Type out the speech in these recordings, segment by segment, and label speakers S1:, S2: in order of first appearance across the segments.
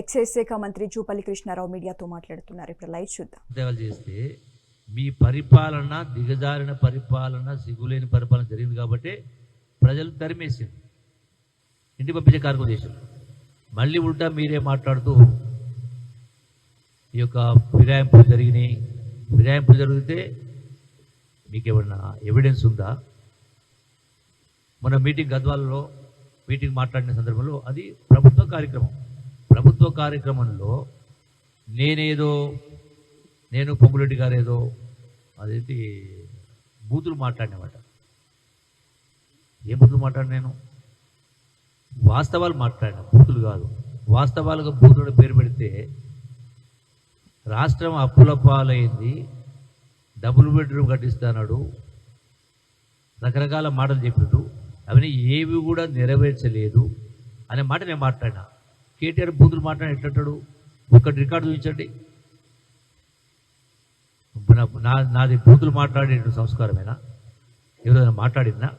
S1: Excise శాఖ మంత్రి జూపల్లి కృష్ణారావు మీడియాతో మాట్లాడుతున్నారు. ఇప్పుడు లైవ్ చూద్దాం.
S2: చేస్తే మీ పరిపాలన దిగజారిన పరిపాలన సిగ్గులేని పరిపాలన జరిగింది కాబట్టి ప్రజలు తరిమేసింది ఇంటి పంపించే కార్యక్రమం చేశారు మళ్ళీ ఉల్టా మీరే మాట్లాడుతూ ఈ యొక్క ఫిరాయింపులు జరిగినాయి. ఫిరాయింపులు జరిగితే మీకు ఏమన్నా ఎవిడెన్స్ ఉందా? మన మీటింగ్ గద్వాలలో మీటింగ్ మాట్లాడిన సందర్భంలో అది ప్రభుత్వ కార్యక్రమం. ప్రభుత్వ కార్యక్రమంలో నేనేదో నేను పొంగులెడ్డి గారు ఏదో అదేంటి బూతులు మాట్లాడినమాట. ఏ బూతులు మాట్లాడిన నేను? వాస్తవాలు మాట్లాడిన బూతులు కాదు. వాస్తవాలుగా బూతులు పేరు పెడితే రాష్ట్రం అప్పుల పాలైంది డబుల్ బెడ్రూమ్ కట్టిస్తాడు రకరకాల మాటలు చెప్పిండు అవన్నీ ఏవి కూడా నెరవేర్చలేదు అనే మాట నేను మాట్లాడినా. కేటీఆర్ బూతులు మాట్లాడి ఎట్లంటాడు ఒక్కటి రికార్డు చూపించండి. నా- నాది బూతులు మాట్లాడే సంస్కారమేనా? ఎవరైనా మాట్లాడినా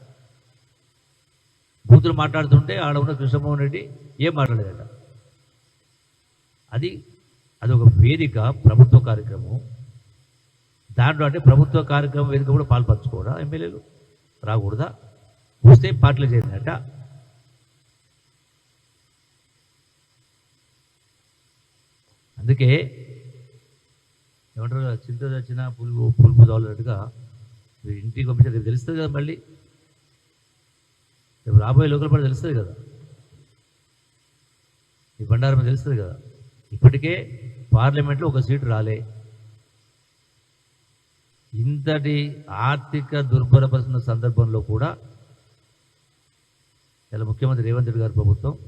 S2: బూతులు మాట్లాడుతుంటే ఆడ ఉన్న కృష్ణమోహన్ రెడ్డి ఏం మాట్లాడలేదట. అది అది ఒక వేదిక ప్రభుత్వ కార్యక్రమం. దాంట్లో అంటే ప్రభుత్వ కార్యక్రమం వేదిక కూడా పాల్పంచుకోవడా ఎమ్మెల్యేలు? రాకూడదా? వస్తే పార్టీలు చేరినట్ట అందుకే ఏమంటారు చింత చచ్చిన పులుపు పులుపు తోలనట్టుగా మీరు ఇంటికి పంపించారు. రేపు తెలుస్తుంది కదా మళ్ళీ. రేపు రాబోయే లోకల్ పాటు తెలుస్తుంది కదా. ఈ బండారం తెలుస్తుంది కదా. ఇప్పటికే పార్లమెంట్లో ఒక సీటు రాలే. ఇంతటి ఆర్థిక దుర్బలపరుస్తున్న సందర్భంలో కూడా ఇలా ముఖ్యమంత్రి రేవంత్ రెడ్డి గారి ప్రభుత్వం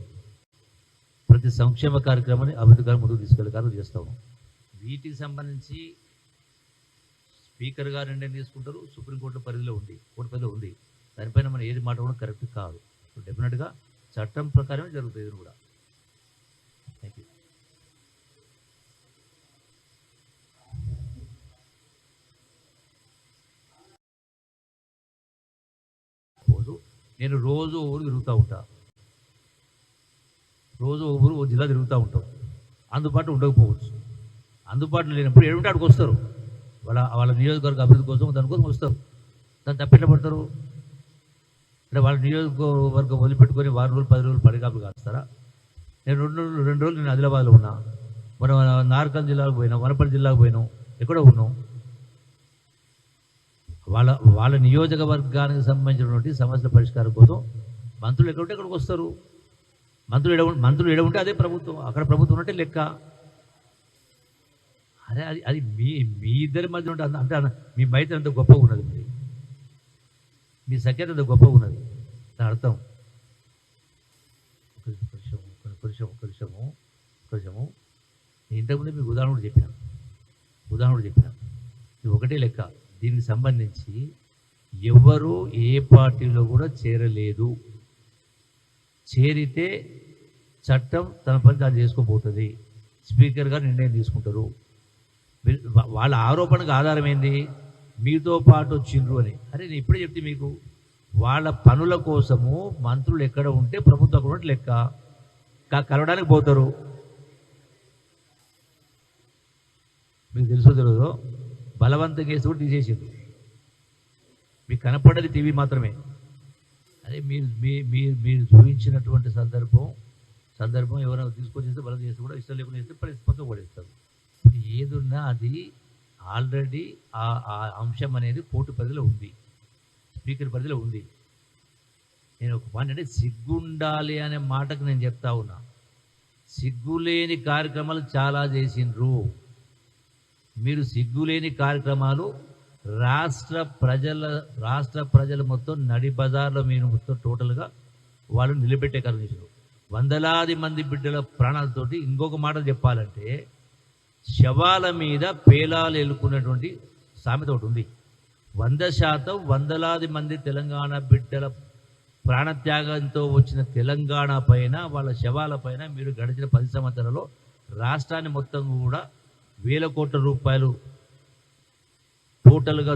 S2: ప్రతి సంక్షేమ కార్యక్రమాన్ని అభివృద్ధి గారు ముందుకు తీసుకెళ్ళే కార్యక్రమం చేస్తాము. వీటికి సంబంధించి స్పీకర్ గారు నిర్ణయం తీసుకుంటారు సుప్రీంకోర్టు పరిధిలో ఉంది కోర్టు పరిధిలో ఉంది. దానిపైన మనం ఏది మాట్లాడడం కరెక్ట్ కాదు. డెఫినెట్గా చట్టం ప్రకారమే జరుగుతుంది ఇది కూడా. థ్యాంక్ యూ నేను రోజు ఓ ఊరు తిరుగుతూ ఉంటాను రోజు ఒక ఊరు జిల్లా తిరుగుతూ ఉంటాం. అందుబాటులో ఉండకపోవచ్చు. అందుబాటులో లేనప్పుడు ఏడుంటే అక్కడికి వస్తారు. వాళ్ళ వాళ్ళ నియోజకవర్గ అభివృద్ధి కోసం దానికోసం వస్తారు. దాన్ని తప్పెట్ల పడతారు? అంటే వాళ్ళ నియోజకవర్గం వదిలిపెట్టుకొని వారం రోజులు పది రోజులు పడిగాపు కాస్తారా? నేను రెండు రోజులు రెండు రోజులు నేను ఆదిలాబాద్లో ఉన్నా. మనం నార్కల్ జిల్లాకు పోయినాం వనపల్లి జిల్లాకు పోయినాం ఎక్కడో ఉన్నాం. వాళ్ళ వాళ్ళ నియోజకవర్గానికి సంబంధించినటువంటి సమస్యల పరిష్కారం కోసం మంత్రులు ఎక్కడుంటే ఎక్కడికి వస్తారు. మంత్రులు ఎడ మంత్రులు ఎడ ఉంటే అదే ప్రభుత్వం. అక్కడ ప్రభుత్వం ఉంటే లెక్క. అదే అది అది మీ మీ ఇద్దరి మధ్య ఉంటే అంత- అంటే మీ మైత్రి అంత గొప్పగా ఉన్నది మరి. మీ సఖ్యత అంత గొప్పగా ఉన్నది. దాని అర్థం. ఒక నిమిషం ఒక నిమిషం ఒక నిమిషము నేను ఇంతకుముందు మీకు ఉదాహరణ కూడా చెప్పిన. ఉదాహరణ కూడా ఇది ఒకటే లెక్క. దీనికి సంబంధించి ఎవరు ఏ పార్టీలో కూడా చేరలేదు. చేరితే చట్టం తన పని తాను చేసుకోబోతుంది స్పీకర్ గారు నిర్ణయం తీసుకుంటారు. వాళ్ళ ఆరోపణకు ఆధారం ఏంది? మీతో పాటు వచ్చిండ్రు అని. అరే నేను ఇప్పుడే చెప్తే మీకు. వాళ్ళ పనుల కోసము మంత్రులు ఎక్కడ ఉంటే ప్రభుత్వం అక్కడ ఉంటే లెక్క. కలవడానికి పోతారు. మీకు తెలుసో తెలియదు బలవంత కేసు కూడా తీసేసింది మీకు కనపడేది టీవీ మాత్రమే. అదే మీరు మీ మీరు మీరు చూపించినటువంటి సందర్భం సందర్భం ఎవరైనా తీసుకొచ్చేస్తే బలం చేస్తే కూడా ఇష్టం లేకుండా చేస్తే పరిస్థితి పక్కకు పడేస్తారు. ఇప్పుడు ఏదున్నా అది ఆల్రెడీ ఆ అంశం అనేది కోర్టు పరిధిలో ఉంది. స్పీకర్ పరిధిలో ఉంది. నేను ఒక మాట అంటే సిగ్గుండాలి అనే మాటకు నేను చెప్తా ఉన్నా. సిగ్గులేని కార్యక్రమాలు చాలా చేసిండ్రు. మీరు సిగ్గులేని కార్యక్రమాలు రాష్ట్ర ప్రజల రాష్ట్ర ప్రజలు మొత్తం నడి బజార్లో మీరు మొత్తం టోటల్గా వాళ్ళు నిలబెట్టే కలిగించారు వందలాది మంది బిడ్డల ప్రాణాలతోటి ఇంకొక మాట చెప్పాలంటే శవాల మీద పేలాలు ఎలుకున్నటువంటి సామెత ఒకటి ఉంది. వంద శాతం వందలాది మంది తెలంగాణ బిడ్డల ప్రాణత్యాగంతో వచ్చిన తెలంగాణ పైన వాళ్ళ శవాల పైన మీరు గడిచిన పది సంవత్సరాల్లో రాష్ట్రాన్ని మొత్తం కూడా వేల కోట్ల రూపాయలు టోటల్గా